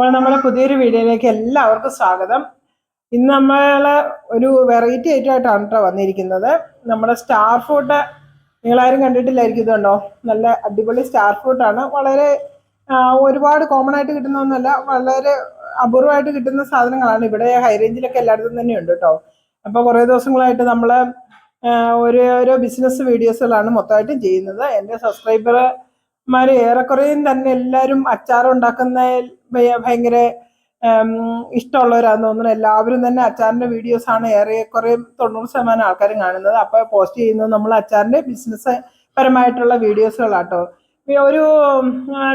അപ്പോൾ നമ്മുടെ പുതിയൊരു വീഡിയോയിലേക്ക് എല്ലാവർക്കും സ്വാഗതം. ഇന്ന് നമ്മൾ ഒരു വെറൈറ്റി ആയിട്ടാണ് കേട്ടോ വന്നിരിക്കുന്നത്. നമ്മുടെ സ്റ്റാർ ഫ്രൂട്ട് നിങ്ങളാരും കണ്ടിട്ടില്ലായിരിക്കും ഇതുണ്ടോ? നല്ല അടിപൊളി സ്റ്റാർ ഫ്രൂട്ടാണ് വളരെ ഒരുപാട് കോമൺ ആയിട്ട് കിട്ടുന്നൊന്നുമല്ല വളരെ അപൂർവമായിട്ട് കിട്ടുന്ന സാധനങ്ങളാണ്. ഇവിടെ ഹൈ റേഞ്ചിലൊക്കെ എല്ലായിടത്തും തന്നെ ഉണ്ട് കേട്ടോ അപ്പോൾ കുറേ ദിവസങ്ങളായിട്ട് നമ്മൾ ഓരോ ഓരോ ബിസിനസ് വീഡിയോസുകളാണ് മൊത്തമായിട്ടും ചെയ്യുന്നത്. എന്റെ സബ്സ്ക്രൈബർമാർ ഏറെക്കുറേയും തന്നെ എല്ലാവരും അച്ചാർ ഉണ്ടാക്കുന്ന ഭയങ്കര ഇഷ്ടമുള്ളവരാന്ന് തോന്നുന്നു. എല്ലാവരും തന്നെ അച്ചാറിന്റെ വീഡിയോസ് ആണ് ഏറെക്കുറെ തൊണ്ണൂറ് ശതമാനം ആൾക്കാരും കാണുന്നത്. അപ്പൊ പോസ്റ്റ് ചെയ്യുന്നത് നമ്മൾ അച്ചാറിന്റെ ബിസിനസ് പരമായിട്ടുള്ള വീഡിയോസുകളാട്ടോ ഒരു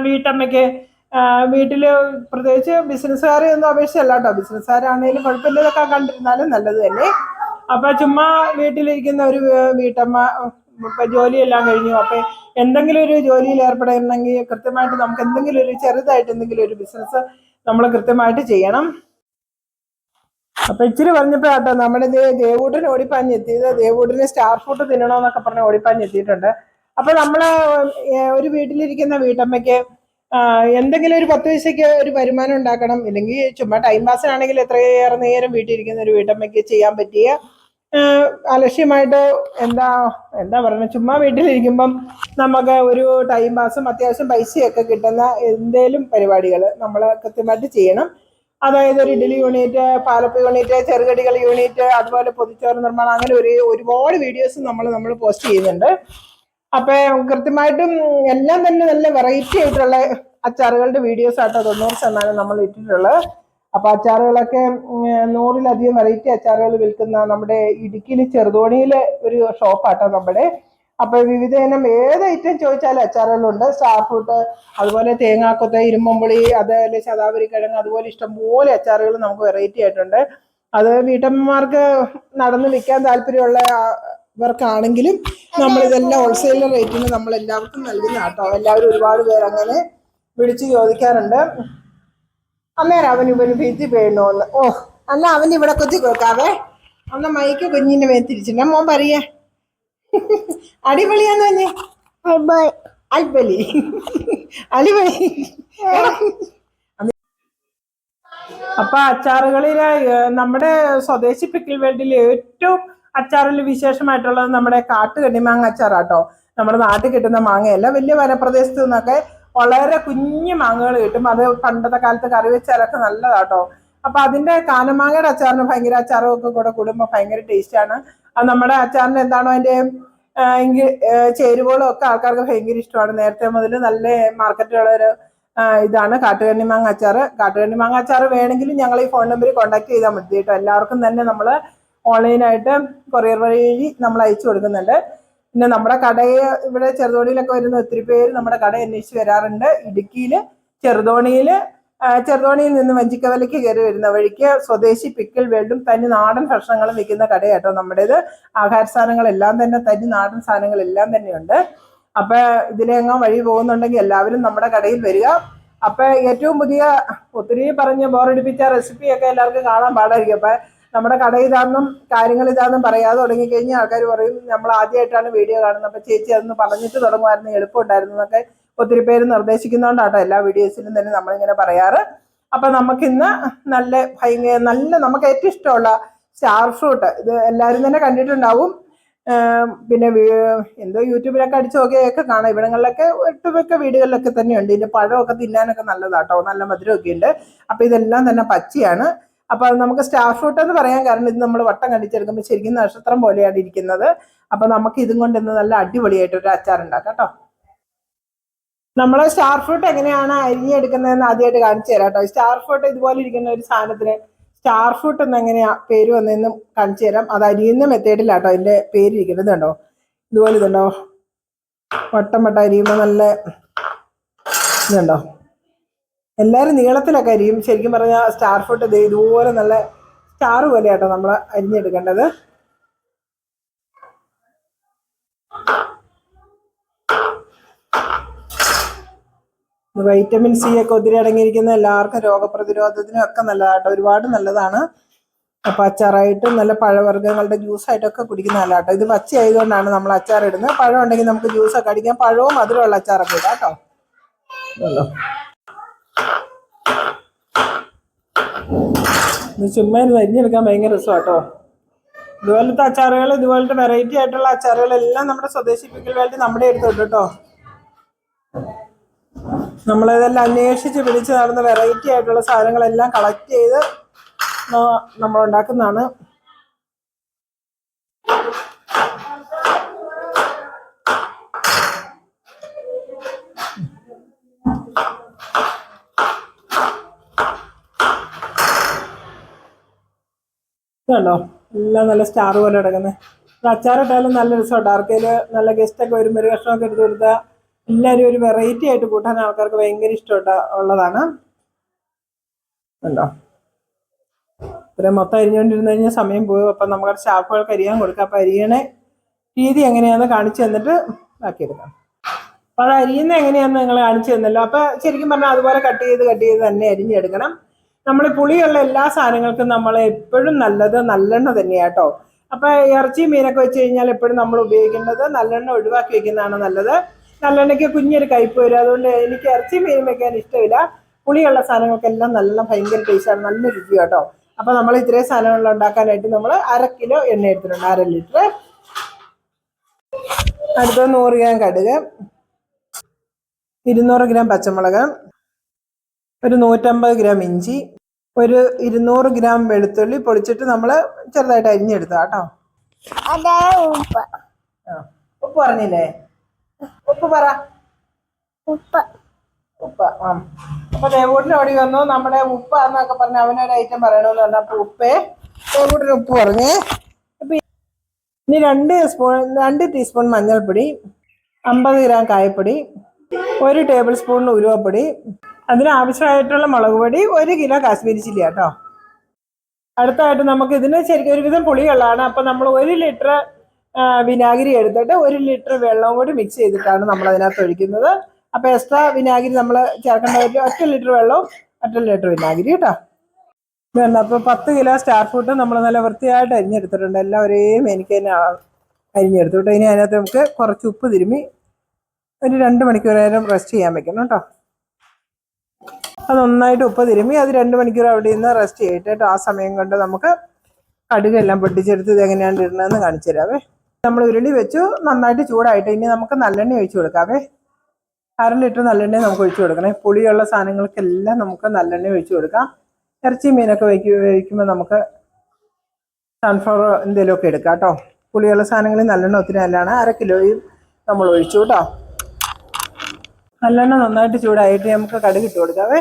വീട്ടമ്മയ്ക്ക് വീട്ടിൽ പ്രത്യേകിച്ച് ബിസിനസ്സുകാരെ ഒന്നും അപേക്ഷയല്ല കേട്ടോ ബിസിനസ്സുകാരാണെങ്കിലും കുഴപ്പമില്ലതൊക്കെ കണ്ടിരുന്നാലും നല്ലത് തന്നെ. അപ്പൊ ചുമ്മാ വീട്ടിലിരിക്കുന്ന ഒരു വീട്ടമ്മ ജോലിയെല്ലാം കഴിഞ്ഞു. അപ്പൊ എന്തെങ്കിലും ഒരു ജോലിയിൽ ഏർപ്പെടണമെങ്കിൽ കൃത്യമായിട്ട് നമുക്ക് എന്തെങ്കിലും ഒരു ചെറുതായിട്ട് എന്തെങ്കിലും ഒരു ബിസിനസ് നമ്മൾ കൃത്യമായിട്ട് ചെയ്യണം. അപ്പൊ ഇച്ചിരി പറഞ്ഞപ്പോഴാട്ടോ നമ്മുടെ ദേ ദേവൂട്ടിന് ഓടിപ്പാഞ്ഞെത്തിയത് ദേവൂട്ടിന് സ്റ്റാർ ഫുഡ് തിന്നണമെന്നൊക്കെ പറഞ്ഞ് ഓടിപ്പാഞ്ഞെത്തിയിട്ടുണ്ട് അപ്പൊ നമ്മൾ ഒരു വീട്ടിലിരിക്കുന്ന വീട്ടമ്മയ്ക്ക് എന്തെങ്കിലും ഒരു പത്ത് പൈസയ്ക്ക് ഒരു വരുമാനം ഉണ്ടാക്കണം. ഇല്ലെങ്കിൽ ചുമ്മാ ടൈം പാസിനാണെങ്കിൽ എത്രയേറെ നേരം വീട്ടിലിരിക്കുന്ന ഒരു വീട്ടമ്മയ്ക്ക് ചെയ്യാൻ പറ്റിയ അലക്ഷ്യമായിട്ട് എന്താ എന്താ പറയുക ചുമ്മാ വീട്ടിലിരിക്കുമ്പം നമുക്ക് ഒരു ടൈം പാസും അത്യാവശ്യം പൈസയൊക്കെ കിട്ടുന്ന എന്തേലും പരിപാടികൾ നമ്മൾ കൃത്യമായിട്ട് ചെയ്യണം. അതായത് ഒരു ഇഡലി യൂണിറ്റ് പാലപ്പ് യൂണിറ്റ് ചെറുകടികൾ യൂണിറ്റ് അതുപോലെ പൊതിച്ചോറ് നിർമ്മാണം അങ്ങനെ ഒരു ഒരുപാട് വീഡിയോസ് നമ്മൾ നമ്മൾ പോസ്റ്റ് ചെയ്യുന്നുണ്ട്. അപ്പം കൃത്യമായിട്ടും എല്ലാം തന്നെ നല്ല വെറൈറ്റി ആയിട്ടുള്ള അച്ചാറുകളുടെ വീഡിയോസ് ആട്ടോ തൊണ്ണൂറ് ശതമാനം നമ്മൾ ഇട്ടിട്ടുള്ളത്. അപ്പൊ അച്ചാറുകളൊക്കെ നൂറിലധികം വെറൈറ്റി അച്ചാറുകൾ വിൽക്കുന്ന നമ്മുടെ ഇടുക്കിയിൽ ചെറുതോണിയിലെ ഒരു ഷോപ്പാട്ടോ നമ്മുടെ. അപ്പൊ വിവിധ ഇനം ഏത് ഐറ്റം ചോദിച്ചാലും അച്ചാറുകളുണ്ട്. സ്റ്റാർ ഫ്രൂട്ട് അതുപോലെ തേങ്ങാക്കൊത്ത ഇരുമ്പുളി അതുപോലെ ശതാവരി കിഴങ്ങ് അതുപോലെ ഇഷ്ടംപോലെ അച്ചാറുകൾ നമുക്ക് വെറൈറ്റി ആയിട്ടുണ്ട്. അത് വീട്ടമ്മമാർക്ക് നടന്ന് വിൽക്കാൻ താല്പര്യമുള്ള ഇവർക്കാണെങ്കിലും നമ്മൾ ഇതെല്ലാം ഹോൾസെയിൽ റേറ്റിന് നമ്മൾ എല്ലാവർക്കും നൽകുന്ന കേട്ടോ എല്ലാവരും ഒരുപാട് പേര് അങ്ങനെ വിളിച്ച് ചോദിക്കാറുണ്ട്. അന്നേരം അവൻ ഇവന് ഭീതി വേണോന്ന്. ഓ അല്ല അവൻ ഇവിടെ കുത്തി കൊടുക്കാവേ. അന്ന മൈക്ക് കുഞ്ഞിന്റെ മേ തിരിച്ചില്ല മോൻ പറയേ. അടിപൊളിയാന്ന് പറഞ്ഞേ. അൽപലി അടിപൊളി. അപ്പൊ അച്ചാറുകളിൽ നമ്മുടെ സ്വദേശി പിക്കിൽ വേൾഡിലെ ഏറ്റവും അച്ചാറിൽ വിശേഷമായിട്ടുള്ളത് നമ്മുടെ കാട്ടുകണ്ണിമാങ്ങ അച്ചാറാട്ടോ. നമ്മുടെ നാട്ടിൽ കിട്ടുന്ന മാങ്ങയല്ല വലിയ വനപ്രദേശത്തു നിന്നൊക്കെ വളരെ കുഞ്ഞു മാങ്ങകൾ കിട്ടും. അത് പണ്ടത്തെ കാലത്ത് കറി വെച്ചാലൊക്കെ നല്ലതാട്ടോ. അപ്പൊ അതിന്റെ കാനമാങ്ങയുടെ അച്ചാറിന് ഭയങ്കര അച്ചാറും ഒക്കെ കൂടെ കൂടുമ്പോൾ ഭയങ്കര ടേസ്റ്റ് ആണ്. അത് നമ്മുടെ അച്ചാറിന് എന്താണോ അതിന്റെ ചേരുവകളും ഒക്കെ ആൾക്കാർക്ക് ഭയങ്കര ഇഷ്ടമാണ്. നേരത്തെ മുതൽ നല്ല മാർക്കറ്റുള്ള ഒരു ഇതാണ് കാട്ടുകണ്ണി മാങ്ങ അച്ചാറ്. കാട്ടുകണ്ണി മാങ്ങ അച്ചാറ് വേണമെങ്കിൽ ഞങ്ങൾ ഈ ഫോൺ നമ്പറിൽ കോൺടാക്ട് ചെയ്താൽ മതി കേട്ടോ. എല്ലാവർക്കും തന്നെ നമ്മൾ ഓൺലൈനായിട്ട് കൊറിയർ വഴി നമ്മൾ അയച്ചു കൊടുക്കുന്നുണ്ട്. പിന്നെ നമ്മുടെ കടയെ ഇവിടെ ചെറുതോണിയിലൊക്കെ വരുന്ന ഒത്തിരി പേര് നമ്മുടെ കട അന്വേഷിച്ച് വരാറുണ്ട്. ഇടുക്കിയിൽ ചെറുതോണിയിൽ ചെറുതോണിയിൽ നിന്ന് വഞ്ചിക്കവലയ്ക്ക് കയറി വരുന്ന വഴിക്ക് സ്വദേശി പിക്കിൾ വേൾഡും തനി നാടൻ ഭക്ഷണങ്ങളും വിൽക്കുന്ന കടയാട്ടോ നമ്മുടേത്. ആഹാര സാധനങ്ങളെല്ലാം തന്നെ തനി നാടൻ സാധനങ്ങളെല്ലാം തന്നെയുണ്ട്. അപ്പൊ ഇതിലെങ്ങാൻ വഴി പോകുന്നുണ്ടെങ്കിൽ എല്ലാവരും നമ്മുടെ കടയിൽ വരിക. അപ്പൊ ഏറ്റവും പുതിയ ഒത്തിരി പറഞ്ഞ് ബോറടിപ്പിച്ച റെസിപ്പിയൊക്കെ എല്ലാവർക്കും കാണാൻ പാടായിരിക്കും. അപ്പൊ നമ്മുടെ കട ഇതാണെന്നും കാര്യങ്ങൾ ഇതാണെന്നും പറയാതെ തുടങ്ങിക്കഴിഞ്ഞാൽ ആൾക്കാർ പറയും നമ്മൾ ആദ്യമായിട്ടാണ് വീഡിയോ കാണുന്നത്. അപ്പൊ ചേച്ചി അതൊന്ന് പറഞ്ഞിട്ട് തുടങ്ങുമായിരുന്നു. എളുപ്പമുണ്ടായിരുന്നു എന്നൊക്കെ ഒത്തിരി പേര് നിർദ്ദേശിക്കുന്നതുകൊണ്ടാട്ടോ എല്ലാ വീഡിയോസിലും തന്നെ നമ്മളിങ്ങനെ പറയാറ്. അപ്പൊ നമുക്കിന്ന് നല്ല ഭയങ്കര നല്ല നമുക്ക് ഏറ്റവും ഇഷ്ടമുള്ള സ്റ്റാർ ഫ്രൂട്ട്. ഇത് എല്ലാവരും തന്നെ കണ്ടിട്ടുണ്ടാവും. പിന്നെ എന്തോ യൂട്യൂബിലൊക്കെ അടിച്ചു നോക്കിയൊക്കെ കാണാം. ഇവിടങ്ങളിലൊക്കെ ഒട്ടുമിക്ക വീടുകളിലൊക്കെ തന്നെയുണ്ട്. ഇതിന്റെ പഴമൊക്കെ തിന്നാനൊക്കെ നല്ലതാട്ടോ. നല്ല മധുരമൊക്കെ ഉണ്ട്. അപ്പൊ ഇതെല്ലാം തന്നെ പച്ചയാണ്. അപ്പൊ അത് നമുക്ക് സ്റ്റാർ ഫ്രൂട്ട് എന്ന് പറയാൻ കാരണം ഇത് നമ്മൾ വട്ടം കണ്ടിച്ചെടുക്കുമ്പോൾ ശരിക്കും നക്ഷത്രം പോലെയാണ് ഇരിക്കുന്നത്. അപ്പൊ നമുക്ക് ഇതും കൊണ്ട് ഇന്ന് നല്ല അടിപൊളിയായിട്ട് ഒരു അച്ചാർ ഉണ്ടാക്കാം കേട്ടോ. നമ്മൾ സ്റ്റാർ ഫ്രൂട്ട് എങ്ങനെയാണ് അരിഞ്ഞെടുക്കുന്നതെന്ന് ആദ്യമായിട്ട് കാണിച്ചു തരാം കേട്ടോ. സ്റ്റാർ ഫ്രൂട്ട് ഇതുപോലെ ഇരിക്കുന്ന ഒരു സാധനത്തിന് സ്റ്റാർ ഫ്രൂട്ട് എന്ന് എങ്ങനെയാ പേര് വന്നതെന്നും കാണിച്ചു തരാം. അത് അരിയുന്ന മെത്തേഡിലാട്ടോ അതിന്റെ പേര് ഇരിക്കുന്നത് കണ്ടോ? ഇതുപോലെ ഇതുണ്ടോ? വട്ടം വട്ടം അരിയുമ്പോൾ നല്ല ഇതുണ്ടോ? എല്ലാവരും നീളത്തിലൊക്കെ അരിയും ശരിക്കും പറഞ്ഞാൽ സ്റ്റാർ ഫുഡ് ഇത് ഇതുപോലെ നല്ല സ്റ്റാർ പോലെയാട്ടോ നമ്മൾ അരിഞ്ഞെടുക്കേണ്ടത്. വൈറ്റമിൻ സി ഒക്കെ ഒത്തിരി അടങ്ങിയിരിക്കുന്ന എല്ലാവർക്കും രോഗപ്രതിരോധത്തിനും ഒക്കെ നല്ലതാട്ടോ. ഒരുപാട് നല്ലതാണ്. അപ്പൊ അച്ചാറായിട്ടും നല്ല പഴവർഗങ്ങളുടെ ജ്യൂസായിട്ടൊക്കെ കുടിക്കുന്ന നല്ലതാട്ടോ. ഇത് പച്ച ആയതുകൊണ്ടാണ് നമ്മൾ അച്ചാർ ഇടുന്നത് പഴം ഉണ്ടെങ്കിൽ നമുക്ക് ജ്യൂസൊക്കെ അടിക്കാം. പഴവും മധുരമുള്ള അച്ചാറൊക്കെ ഇടാം കേട്ടോ. ഇത് ചുമ്മാ ഇത് അരിഞ്ഞെടുക്കാൻ ഭയങ്കര രസമാണ് കേട്ടോ ഇതുപോലത്തെ അച്ചാറുകൾ ഇതുപോലത്തെ വെറൈറ്റി ആയിട്ടുള്ള അച്ചാറുകളെല്ലാം നമ്മുടെ സ്വദേശി പിക്കൽ വേൾഡ് നമ്മുടെ അടുത്തുണ്ട് കേട്ടോ. നമ്മളിതെല്ലാം അന്വേഷിച്ച് പിടിച്ച് നടന്ന വെറൈറ്റി ആയിട്ടുള്ള സാധനങ്ങളെല്ലാം കളക്ട് ചെയ്ത് നമ്മൾ ഉണ്ടാക്കുന്നതാണ്. ഇതുണ്ടോ എല്ലാം നല്ല സ്റ്റാർ പോലെ കിടക്കുന്നത് അച്ചാറിട്ടാലും നല്ല രസമാണ് ആർക്കേൽ നല്ല ഗസ്റ്റൊക്കെ വരുമ്പോൾ ഒരു കഷ്ണമൊക്കെ എടുത്ത് കൊടുത്താൽ എല്ലാവരും ഒരു വെറൈറ്റി ആയിട്ട് കൂട്ടാൻ ആൾക്കാർക്ക് ഭയങ്കര ഇഷ്ടമുണ്ട ഉള്ളതാണ്. ഉണ്ടോ ഇത്രയും മൊത്തം അരിഞ്ഞുകൊണ്ടിരുന്ന് കഴിഞ്ഞാൽ സമയം പോകും അപ്പം നമുക്ക് സ്റ്റാഫുകൾക്ക് അരിയാൻ കൊടുക്കാം. അപ്പം അരിയണ രീതി എങ്ങനെയാണെന്ന് കാണിച്ചു തന്നിട്ട് ബാക്കിയെടുക്കാം. അപ്പം അത് അരിയുന്ന എങ്ങനെയാണെന്ന് നിങ്ങൾ കാണിച്ചു തന്നല്ലോ. അപ്പം ശരിക്കും പറഞ്ഞാൽ അതുപോലെ കട്ട് ചെയ്ത് കട്ട് ചെയ്ത് തന്നെ അരിഞ്ഞെടുക്കണം. നമ്മൾ പുളിയുള്ള എല്ലാ സാധനങ്ങൾക്കും നമ്മൾ എപ്പോഴും നല്ലത് നല്ലെണ്ണ തന്നെയാണ് കേട്ടോ അപ്പോൾ ഇറച്ചി മീനൊക്കെ വെച്ച് കഴിഞ്ഞാൽ എപ്പോഴും നമ്മൾ ഉപയോഗിക്കേണ്ടത് നല്ലെണ്ണ ഒഴിവാക്കി വെക്കുന്നതാണ് നല്ലത്. നല്ലെണ്ണയ്ക്ക് കുഞ്ഞൊരു കയ്പ് വരും. അതുകൊണ്ട് എനിക്ക് ഇറച്ചി മീൻ വെക്കാൻ ഇഷ്ടമില്ല. പുളിയുള്ള സാധനങ്ങൾക്കെല്ലാം നല്ല ഭയങ്കര ടേസ്റ്റാണ് നല്ല രുചി കേട്ടോ അപ്പോൾ നമ്മൾ ഇത്രയും സാധനങ്ങൾ ഉണ്ടാക്കാനായിട്ട് നമ്മൾ അര കിലോ എണ്ണ എടുത്തിട്ടുണ്ട്. അര ലിറ്റർ അടുത്ത നൂറ് ഗ്രാം കടുക്. ഇരുന്നൂറ് ഗ്രാം പച്ചമുളക്. ഒരു നൂറ്റമ്പത് ഗ്രാം ഇഞ്ചി ഒരു ഇരുന്നൂറ് ഗ്രാം വെളുത്തുള്ളി പൊളിച്ചിട്ട് നമ്മൾ ചെറുതായിട്ട് അരിഞ്ഞെടുത്താ കേട്ടോ. ഉപ്പ്. ഉപ്പ് പറഞ്ഞില്ലേ? ഉപ്പ് പറ. ഉപ്പ്. ഉപ്പ് ആ. അപ്പൊ ദേവൂട്ടിന് ഓടി വന്നു. നമ്മുടെ ഉപ്പ് എന്നൊക്കെ പറഞ്ഞ അവനൊരു ഐറ്റം പറയണമെന്ന് പറഞ്ഞപ്പോ ഉപ്പേ ദേവൂട്ടിന് ഉപ്പ് പറഞ്ഞേ. അപ്പൊ ഇനി രണ്ട് സ്പൂൺ രണ്ട് ടീസ്പൂൺ മഞ്ഞൾപ്പൊടി അമ്പത് ഗ്രാം കായപ്പൊടി ഒരു ടേബിൾ സ്പൂൺ ഉലുവപ്പൊടി അതിന് ആവശ്യമായിട്ടുള്ള മുളക് പൊടി ഒരു കിലോ കാശ്മീരി ചില്ലി കേട്ടോ അടുത്തായിട്ട് നമുക്ക് ഇതിന് ശരിക്കും ഒരുവിധം പുളിയുള്ളതാണ്. അപ്പം നമ്മൾ ഒരു ലിറ്റർ വിനാഗിരി എടുത്തിട്ട് ഒരു ലിറ്റർ വെള്ളവും കൂടി മിക്സ് ചെയ്തിട്ടാണ് നമ്മൾ അതിനകത്ത് ഒഴിക്കുന്നത്. അപ്പോൾ എക്സ്ട്രാ വിനാഗിരി നമ്മൾ ചേർക്കേണ്ട ഒരു ഒറ്റ ലിറ്റർ വെള്ളവും ഒറ്റ ലിറ്റർ വിനാഗിരി കേട്ടോ ഇതുണ്ട് അപ്പോൾ പത്ത് കിലോ സ്റ്റാർ ഫ്രൂട്ട് നമ്മൾ നല്ല വൃത്തിയായിട്ട് അരിഞ്ഞെടുത്തിട്ടുണ്ട്. എല്ലാം ഒരേ എനിക്ക് തന്നെ അരിഞ്ഞെടുത്തു കേട്ടോ ഇനി അതിനകത്ത് നമുക്ക് കുറച്ച് ഉപ്പ് തിരുമ്മി ഒരു രണ്ട് മണിക്കൂർ നേരം റെസ്റ്റ് ചെയ്യാൻ വെക്കണം കേട്ടോ അത് നന്നായിട്ട് ഉപ്പ് തിരുമ്മി അത് രണ്ട് മണിക്കൂർ അവിടെ നിന്ന് റെസ്റ്റ് ചെയ്തിട്ട് കേട്ടോ ആ സമയം കൊണ്ട് നമുക്ക് കടുകെല്ലാം പൊട്ടിച്ചെടുത്ത് ഇത് എങ്ങനെയാണ് ഇടണമെന്ന് കാണിച്ചു തരാവേ. നമ്മൾ ഉരുളി വെച്ചു നന്നായിട്ട് ചൂടായിട്ട് ഇനി നമുക്ക് നല്ലെണ്ണ ഒഴിച്ചു കൊടുക്കാവേ. അര ലിറ്റർ നല്ലെണ്ണ നമുക്ക് ഒഴിച്ചു കൊടുക്കണേ. പുളിയുള്ള സാധനങ്ങൾക്കെല്ലാം നമുക്ക് നല്ലെണ്ണ ഒഴിച്ചു കൊടുക്കാം. ഇറച്ചി മീനൊക്കെ വയ്ക്കു വയ്ക്കുമ്പോൾ നമുക്ക് സൺഫ്ലവർ എന്തെങ്കിലുമൊക്കെ എടുക്കാം കേട്ടോ. പുളിയുള്ള സാധനങ്ങളിൽ നല്ലെണ്ണ ഒത്തിരി നല്ലതാണ്. അര കിലോയും നമ്മൾ ഒഴിച്ചു കേട്ടോ. നല്ലെണ്ണ നന്നായിട്ട് ചൂടായിട്ട് നമുക്ക് കടുക് ഇട്ട് കൊടുക്കാവേ.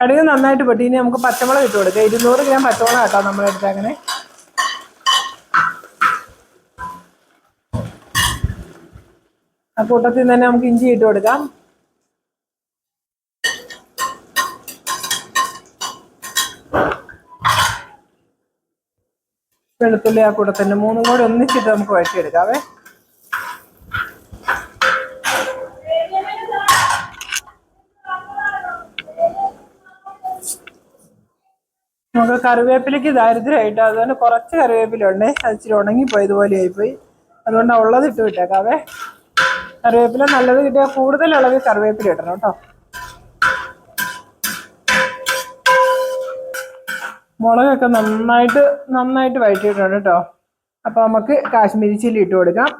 കടുക് നന്നായിട്ട് പൊട്ടി ഇനി നമുക്ക് പച്ചമുളക് ഇട്ട് കൊടുക്കാം. ഇരുന്നൂറ് ഗ്രാം പച്ചമുളക് കേട്ടോ നമ്മളെടുത്ത് അങ്ങനെ ആ കൂട്ടത്തിൽ തന്നെ നമുക്ക് ഇഞ്ചി ഇട്ട് കൊടുക്കാം. വെളുത്തുള്ളി ആ കൂട്ടത്തിൽ മൂന്നും കൂടി ഒന്നിച്ചിട്ട് നമുക്ക് വഴറ്റിയെടുക്കാവേ. നമുക്ക് കറിവേപ്പിലയ്ക്ക് ദാരിദ്ര്യമായിട്ട്. അതുകൊണ്ട് കുറച്ച് കറിവേപ്പിലുണ്ട് അത് ഇച്ചിരി ഉണങ്ങിപ്പോയി ഇതുപോലെ ആയിപ്പോയി. അതുകൊണ്ട് ഉള്ളത് ഇട്ട് വിട്ടേക്കാവേ. കറിവേപ്പില നല്ലത് കിട്ടിയാൽ കൂടുതൽ അളവിൽ കറിവേപ്പില ഇടണം കേട്ടോ. മുളകൊക്കെ നന്നായിട്ട് നന്നായിട്ട് വഴറ്റിയിട്ടുണ്ട് കേട്ടോ. അപ്പോൾ നമുക്ക് കാശ്മീരി ചില്ലി ഇട്ട് കൊടുക്കാം.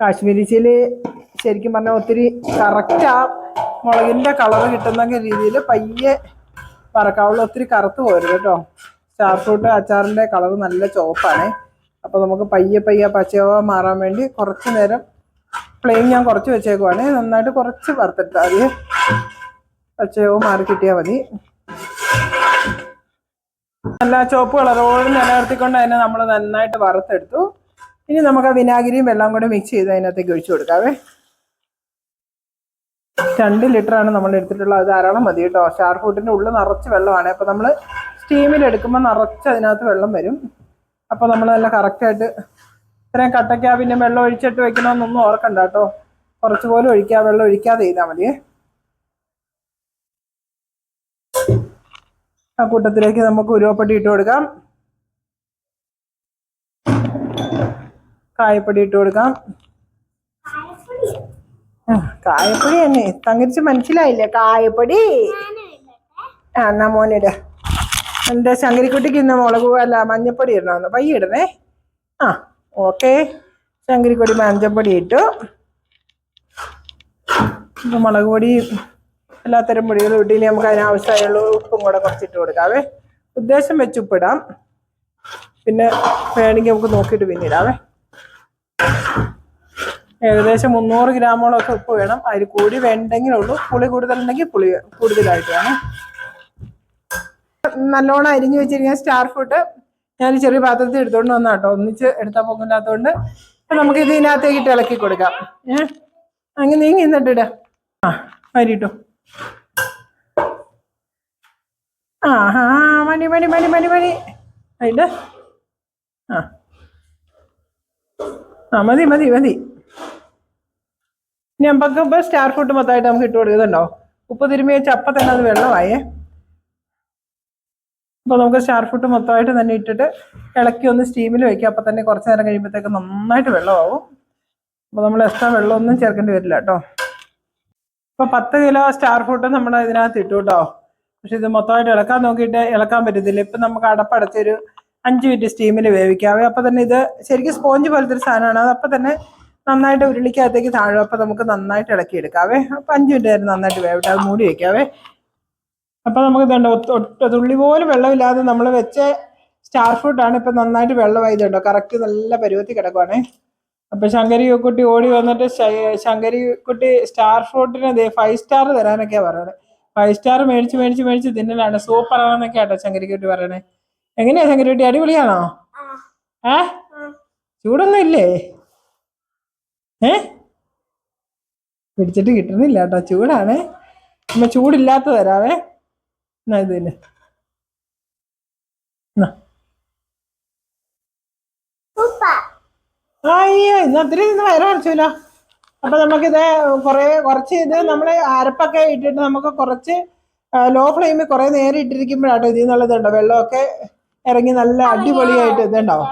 കാശ്മീരി ചില്ലി ശരിക്കും പറഞ്ഞാൽ ഒത്തിരി കറക്റ്റ് ആ മുളകിന്റെ കളർ കിട്ടുന്ന രീതിയിൽ പയ്യെ വറക്കാവുള്ള ഒത്തിരി കറുത്ത് പോരുത് കേട്ടോ. സ്റ്റാർ അച്ചാറിന്റെ കളർ നല്ല ചുവപ്പാണ്. അപ്പോൾ നമുക്ക് പയ്യെ പയ്യെ പച്ചയവ മാറാൻ വേണ്ടി കുറച്ച് നേരം പ്ലെയിൻ ഞാൻ കുറച്ച് വെച്ചേക്കുവാണ്. നന്നായിട്ട് കുറച്ച് വറുത്തെടുത്താൽ മതി പച്ചയാവ് മാറി കിട്ടിയാൽ മതി. നല്ല ചുവപ്പ് കളറോട് നിലനിർത്തിക്കൊണ്ട് അതിനെ നമ്മൾ നന്നായിട്ട് വറുത്തെടുത്തു. ഇനി നമുക്ക് വിനാഗിരിയും വെള്ളം കൂടെ മിക്സ് ചെയ്ത് അതിനകത്തേക്ക് ഒഴിച്ചു കൊടുക്കാവേ. രണ്ട് ആണ് നമ്മൾ എടുത്തിട്ടുള്ളത്. അത് ധാരാളം മതി കേട്ടോ. സ്റ്റാർ ഫുഡിന്റെ ഉള്ളിൽ നിറച്ച് വെള്ളമാണ്. അപ്പോൾ നമ്മൾ സ്റ്റീമിൽ എടുക്കുമ്പോൾ നിറച്ച് അതിനകത്ത് വെള്ളം വരും. അപ്പോൾ നമ്മൾ നല്ല കറക്റ്റായിട്ട് ഇത്രയും കട്ടയ്ക്കാ പിന്നെ വെള്ളം ഒഴിച്ചിട്ട് വെക്കണമെന്നൊന്നും ഓർക്കണ്ട കേട്ടോ. കുറച്ച് പോലും ഒഴിക്കുക വെള്ളം ഒഴിക്കാതെ ചെയ്താൽ മതിയേ ആ കൂട്ടത്തിലേക്ക് നമുക്ക് ഉരുവപ്പൊടി ഇട്ട് കൊടുക്കാം. കായപ്പൊടി ഇട്ട് കൊടുക്കാം. കായപ്പൊടി തന്നെ തങ്കരിച്ച് മനസ്സിലായില്ലേ? കായപ്പൊടി. ആ എന്നാ മോനിട എന്റെ ശങ്കരിക്കുട്ടിക്ക് ഇന്ന് മുളക് അല്ല മഞ്ഞപ്പൊടി ഇടണമെന്ന് പയ്യ ഇടണേ. ആ ഓക്കെ. ശങ്കരിക്കൊടി മഞ്ഞപ്പൊടി ഇട്ടു. മുളക് പൊടി എല്ലാത്തരം പൊടികളും ഇട്ട് ഇനി നമുക്ക് അതിനാവശ്യമായുള്ള ഉപ്പും കൂടെ കുറച്ചിട്ട് കൊടുക്കാവേ. ഉദ്ദേശം വെച്ച് ഉപ്പിടാം. പിന്നെ വേണമെങ്കിൽ നമുക്ക് നോക്കിയിട്ട് പിന്നെ ഇടാവേ. ഏകദേശം മുന്നൂറ് ഗ്രാമോളം ഒക്കെ ഉപ്പ് വേണം. അതിൽ കൂടി വേണ്ടെങ്കിലുള്ളൂ പുളി കൂടുതലുണ്ടെങ്കിൽ പുളി കൂടുതലായിട്ട് വേണം. നല്ലോണം അരിഞ്ഞു വെച്ചിരിക്കുന്ന സ്റ്റാർ ഫുഡ് ഞാൻ ചെറിയ പാത്രത്തിൽ എടുത്തോണ്ട് വന്ന കേട്ടോ ഒന്നിച്ച് എടുത്താൽ പോകുന്നില്ലാത്തതുകൊണ്ട് അപ്പൊ നമുക്ക് ഇത് ഇതിനകത്തേക്ക് ഇട്ട് ഇളക്കി കൊടുക്കാം. ഏഹ് അങ്ങ് നീങ്ങി എന്നിട്ടിട ആ അരിട്ടു ആ ആ മണി മണി മണി മണി മണി. അതിന്റെ ആ. ആ മതി മതി മതി. ഇനി നമുക്ക് സ്റ്റാർ ഫുഡ് മൊത്തമായിട്ട് നമുക്ക് ഇട്ട് കൊടുക്കുന്നുണ്ടോ? ഉപ്പ് തിരുമ്മി വെച്ച് അപ്പം തന്നെ അത് വെള്ളമായേ. അപ്പോൾ നമുക്ക് സ്റ്റാർ ഫുഡ് മൊത്തമായിട്ട് തന്നെ ഇട്ടിട്ട് ഇളക്കി ഒന്ന് സ്റ്റീമിൽ വെക്കുക അപ്പം തന്നെ കുറച്ച് നേരം കഴിയുമ്പോഴത്തേക്ക് നന്നായിട്ട് വെള്ളമാവും. അപ്പോൾ നമ്മൾ എക്സ്ട്രാ വെള്ളമൊന്നും ചേർക്കേണ്ടി വരില്ല കേട്ടോ. ഇപ്പോൾ പത്ത് കിലോ സ്റ്റാർ ഫുഡ് നമ്മൾ ഇതിനകത്ത് ഇട്ടു കേട്ടോ. പക്ഷെ ഇത് മൊത്തമായിട്ട് ഇളക്കാൻ നോക്കിയിട്ട് ഇളക്കാൻ പറ്റത്തില്ല. ഇപ്പം നമുക്ക് അടപ്പടച്ചൊരു അഞ്ച് മിനിറ്റ് സ്റ്റീമിൽ വേവിക്കാവേ അപ്പം തന്നെ ഇത് ശരിക്കും സ്പോഞ്ച് പോലത്തെ ഒരു സാധനമാണ്. അത് അപ്പം തന്നെ നന്നായിട്ട് ഉരുളിക്കകത്തേക്ക് താഴും. അപ്പം നമുക്ക് നന്നായിട്ട് ഇളക്കി എടുക്കാവേ. അപ്പം അഞ്ച് മിനിറ്റ് നേരം നന്നായിട്ട് വേവിട്ട് അത് മൂടി വെക്കാവേ. അപ്പം നമുക്ക് ഇതുണ്ട് ഒട്ട തുള്ളി പോലും വെള്ളമില്ലാതെ നമ്മൾ വെച്ച സ്റ്റാർ ഫ്രൂട്ടാണ് ഇപ്പം നന്നായിട്ട് വെള്ളമായി ഇതുണ്ടോ കറക്റ്റ് നല്ല പരുവത്തിൽ കിടക്കുവാണേ. അപ്പം ശങ്കരി കുട്ടി ഓടി വന്നിട്ട് ശങ്കരി കുട്ടി സ്റ്റാർ ഫ്രൂട്ടിന് ഫൈവ് സ്റ്റാർ തരാനൊക്കെയാ പറയണേ ഫൈവ് സ്റ്റാർ മേടിച്ച് മേടിച്ച് മേടിച്ച് തിന്നലാണ്. സൂപ്പർ ആണെന്നൊക്കെ ആട്ടോ ശങ്കരി കുട്ടി പറയണേ. എങ്ങനെയാ ശങ്കരി കുട്ടി അടിപൊളിയാണോ ഏ? ചൂടൊന്നും ഇല്ലേ? ഏ? പിടിച്ചിട്ട് കിട്ടുന്നില്ല കേട്ടോ ചൂടാണേ. അമ്മ ചൂടില്ലാത്ത തരാവേ എന്നാ ഇത് തന്നെ. അയ്യോ ഇന്ന് ഒത്തിരി ഇന്ന് വയറ് കുറച്ചല്ലോ അപ്പൊ നമുക്കിത് കുറെ കുറച്ച് ഇത് നമ്മൾ അരപ്പൊക്കെ ഇട്ടിട്ട് നമുക്ക് കുറച്ച് ലോ ഫ്ലെയിമിൽ കുറെ നേരം ഇട്ടിരിക്കുമ്പോഴാട്ടോ ഇതിൽ നിന്നുള്ളതുണ്ടോ വെള്ളമൊക്കെ ഇറങ്ങി നല്ല അടിപൊളിയായിട്ട് ഇതുണ്ടാവും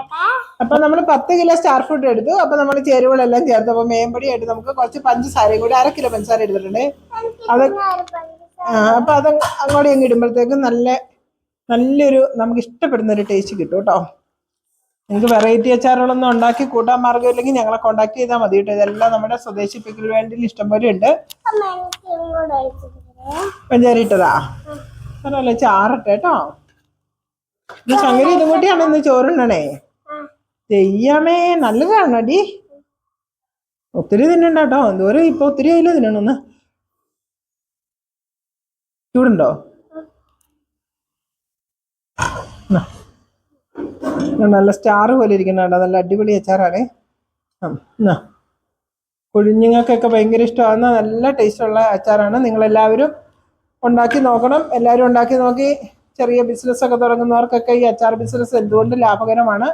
അപ്പൊ നമ്മൾ പത്ത് കിലോ സ്റ്റാർ ഫ്രൂട്ട് എടുത്തു. അപ്പൊ നമ്മൾ ചേരുവകളെല്ലാം ചേർത്ത്. അപ്പൊ മേമ്പൊടിയായിട്ട് നമുക്ക് കുറച്ച് പഞ്ചസാരയും കൂടി അര കിലോ പഞ്ചസാര എടുത്തിട്ടുണ്ട്. അത് അപ്പൊ അത് അങ്ങോട്ട് അങ്ങ് ഇടുമ്പോഴത്തേക്കും നല്ല നല്ലൊരു നമുക്ക് ഇഷ്ടപ്പെടുന്ന ഒരു ടേസ്റ്റ് കിട്ടും കേട്ടോ. നിങ്ങൾക്ക് വെറൈറ്റി അച്ചാറുകളൊന്നും ഉണ്ടാക്കി കൂട്ടാൻ മാർഗമില്ലെങ്കിൽ ഞങ്ങളെ കോണ്ടാക്ട് ചെയ്താൽ മതി കേട്ടോ. ഇതെല്ലാം നമ്മുടെ സ്വദേശി പിക്കിൽ വേണ്ടി ഇഷ്ടംപോലെ ഉണ്ട്. പഞ്ചാരി ഇട്ടതാ? പറഞ്ഞല്ലേ ചാറട്ടെ കേട്ടോ. ശങ്കരി ഇതും കൂട്ടിയാണ് ഇന്ന് ചോറുണ്ണണേ ചെയ്യാമേ നല്ലതാണോ അടി ഒത്തിരി തിന്നണ്ട കേട്ടോ എന്തോരം ഇപ്പൊ ഒത്തിരി ആയില്ല തിന്നണമെന്ന് ചൂടുണ്ടോ? നല്ല സ്റ്റാർ പോലെ ഇരിക്കുന്ന നല്ല അടിപൊളി അച്ചാറാണേ. ആ. കുഴിഞ്ഞുങ്ങൾക്കൊക്കെ ഭയങ്കര ഇഷ്ടമാകുന്ന നല്ല ടേസ്റ്റുള്ള അച്ചാറാണ്. നിങ്ങളെല്ലാവരും ഉണ്ടാക്കി നോക്കണം. എല്ലാവരും ഉണ്ടാക്കി നോക്കി. ചെറിയ ബിസിനസ് ഒക്കെ തുടങ്ങുന്നവർക്കൊക്കെ ഈ അച്ചാർ ബിസിനസ് എന്തുകൊണ്ട് ലാഭകരമാണ്?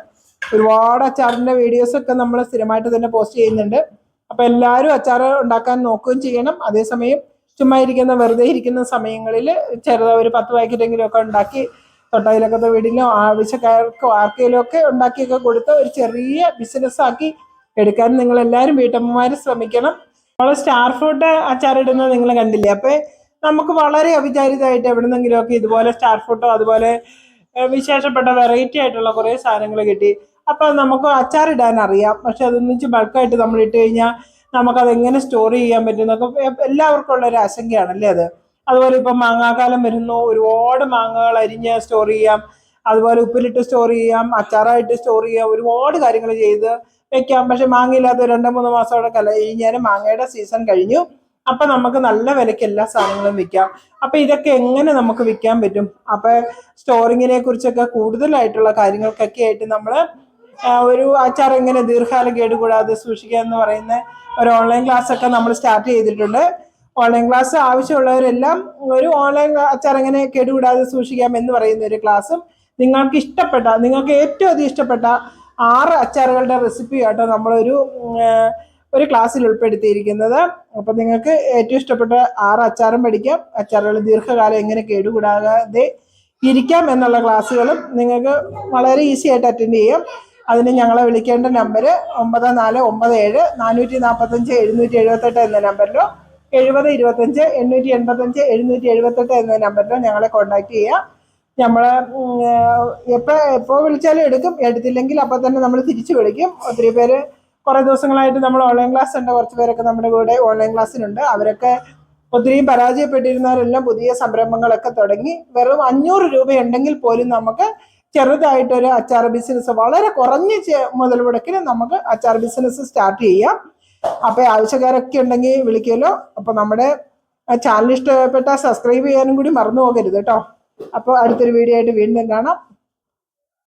ഒരുപാട് അച്ചാറിന്റെ വീഡിയോസ് ഒക്കെ നമ്മൾ സ്ഥിരമായിട്ട് തന്നെ പോസ്റ്റ് ചെയ്യുന്നുണ്ട്. അപ്പോൾ എല്ലാവരും അച്ചാർ ഉണ്ടാക്കാൻ നോക്കുകയും ചെയ്യണം. അതേസമയം ചുമ്മാ ഇരിക്കുന്ന വെറുതെ ഇരിക്കുന്ന സമയങ്ങളിൽ ചെറുത ഒരു പത്ത് പാക്കറ്റെങ്കിലും ഒക്കെ ഉണ്ടാക്കി തൊട്ടയിലൊക്കത്തെ വീടിലോ ആവശ്യക്കാർക്കോ ആർക്കെങ്കിലും ഒക്കെ ഉണ്ടാക്കിയൊക്കെ കൊടുത്ത് ഒരു ചെറിയ ബിസിനസ് ആക്കി എടുക്കാൻ നിങ്ങൾ എല്ലാവരും വീട്ടമ്മമാർ ശ്രമിക്കണം നമ്മൾ സ്റ്റാർ ഫ്രൂട്ട് അച്ചാറിടുന്നത് നിങ്ങൾ കണ്ടില്ലേ? അപ്പോൾ നമുക്ക് വളരെ അവിചാരിതമായിട്ട് എവിടുന്നെങ്കിലും ഒക്കെ ഇതുപോലെ സ്റ്റാർ ഫ്രൂട്ടോ അതുപോലെ വിശേഷപ്പെട്ട വെറൈറ്റി ആയിട്ടുള്ള കുറേ സാധനങ്ങൾ കിട്ടി. അപ്പോൾ നമുക്ക് അച്ചാറിടാൻ അറിയാം. പക്ഷെ അതൊന്നിച്ച് ബൾക്കായിട്ട് നമ്മൾ ഇട്ട് കഴിഞ്ഞാൽ നമുക്കത് എങ്ങനെ സ്റ്റോർ ചെയ്യാൻ പറ്റും എന്നൊക്കെ എല്ലാവർക്കും ഉള്ള ഒരു ആശങ്കയാണല്ലേ അത്? അതുപോലെ ഇപ്പം മാങ്ങാക്കാലം വരുന്നു. ഒരുപാട് മാങ്ങകൾ അരിഞ്ഞ് സ്റ്റോർ ചെയ്യാം. അതുപോലെ ഉപ്പിലിട്ട് സ്റ്റോർ ചെയ്യാം. അച്ചാറായിട്ട് സ്റ്റോർ ചെയ്യാം. ഒരുപാട് കാര്യങ്ങൾ ചെയ്ത് വെക്കാം. പക്ഷെ മാങ്ങയില്ലാത്ത രണ്ടോ മൂന്നോ മാസമോടെ കല കഴിഞ്ഞാൽ മാങ്ങയുടെ സീസൺ കഴിഞ്ഞു. അപ്പൊ നമുക്ക് നല്ല വിലയ്ക്ക് എല്ലാ സാധനങ്ങളും വിൽക്കാം. അപ്പൊ ഇതൊക്കെ എങ്ങനെ നമുക്ക് വിൽക്കാൻ പറ്റും? അപ്പൊ സ്റ്റോറിങ്ങിനെ കുറിച്ചൊക്കെ കൂടുതലായിട്ടുള്ള കാര്യങ്ങൾക്കൊക്കെ ആയിട്ട് നമ്മൾ ഒരു അച്ചാർ എങ്ങനെ ദീർഘകാലം കേടുകൂടാതെ സൂക്ഷിക്കുക എന്ന് പറയുന്ന ഒരു ഓൺലൈൻ ക്ലാസ് ഒക്കെ നമ്മൾ സ്റ്റാർട്ട് ചെയ്തിട്ടുണ്ട്. ഓൺലൈൻ ക്ലാസ് ആവശ്യമുള്ളവരെല്ലാം ഒരു ഓൺലൈൻ അച്ചാർ എങ്ങനെ കേടുകൂടാതെ സൂക്ഷിക്കാം എന്ന് പറയുന്ന ഒരു ക്ലാസ്സും നിങ്ങൾക്ക് ഇഷ്ടപ്പെട്ട നിങ്ങൾക്ക് ഏറ്റവും അധികം ഇഷ്ടപ്പെട്ട ആറ് അച്ചാറുകളുടെ റെസിപ്പി ആട്ടോ നമ്മളൊരു ഒരു ക്ലാസ്സിൽ ഉൾപ്പെടുത്തിയിരിക്കുന്നത്. അപ്പം നിങ്ങൾക്ക് ഏറ്റവും ഇഷ്ടപ്പെട്ട ആറ് അച്ചാറും പഠിക്കാം. അച്ചാറുകൾ ദീർഘകാലം എങ്ങനെ കേടുകൂടാതെ ഇരിക്കാം എന്നുള്ള ക്ലാസ്സുകളും നിങ്ങൾക്ക് വളരെ ഈസി ആയിട്ട് അറ്റൻഡ് ചെയ്യാം. അതിന് ഞങ്ങളെ വിളിക്കേണ്ട നമ്പർ ഒമ്പത് നാല് ഒമ്പത് ഏഴ് നാനൂറ്റി നാൽപ്പത്തഞ്ച് എഴുന്നൂറ്റി എഴുപത്തെട്ട് എന്ന നമ്പറിലോ എഴുപത് ഇരുപത്തഞ്ച് എണ്ണൂറ്റി എൺപത്തഞ്ച് എഴുന്നൂറ്റി എഴുപത്തെട്ട് എന്ന നമ്പറിലോ ഞങ്ങളെ കോൺടാക്ട് ചെയ്യുക നമ്മൾ എപ്പോൾ എപ്പോൾ വിളിച്ചാലും എടുക്കും. എടുത്തില്ലെങ്കിൽ അപ്പോൾ തന്നെ നമ്മൾ തിരിച്ചു വിളിക്കും. ഒത്തിരി പേര് കുറേ ദിവസങ്ങളായിട്ട് നമ്മൾ ഓൺലൈൻ ക്ലാസ് ഉണ്ട്. കുറച്ച് പേരൊക്കെ നമ്മുടെ കൂടെ ഓൺലൈൻ ക്ലാസ്സിനുണ്ട് അവരൊക്കെ ഒത്തിരിയും പരാജയപ്പെട്ടിരുന്നവരെല്ലാം പുതിയ സംരംഭങ്ങളൊക്കെ തുടങ്ങി. വെറും അഞ്ഞൂറ് രൂപയുണ്ടെങ്കിൽ പോലും നമുക്ക് ചെറുതായിട്ടൊരു അച്ചാർ ബിസിനസ് വളരെ കുറഞ്ഞ ചെ- മുതൽ മുടക്കിന് നമുക്ക് അച്ചാർ ബിസിനസ് സ്റ്റാർട്ട് ചെയ്യാം. അപ്പോൾ ആവശ്യക്കാരൊക്കെ ഉണ്ടെങ്കിൽ വിളിക്കുമല്ലോ. അപ്പോൾ നമ്മുടെ ചാനൽ ഇഷ്ടപ്പെട്ട സബ്സ്ക്രൈബ് ചെയ്യാനും കൂടി മറന്നു പോകരുത് കേട്ടോ. അപ്പോൾ അടുത്തൊരു വീഡിയോ ആയിട്ട് വീണ്ടും കാണാം.